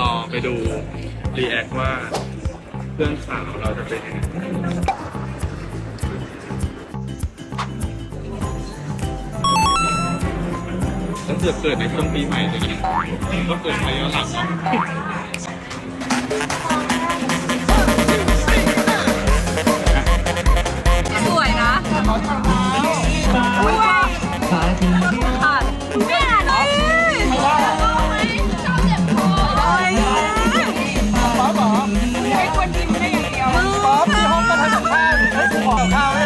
รอไปดูรีแอคว่าเพื่อนสาวเราจะเป็นยังไงตั้งแต่เกิดในช่วงปีใหม่เลยก็เกิดไปย้อนหลังเนาะสวยนะ 好看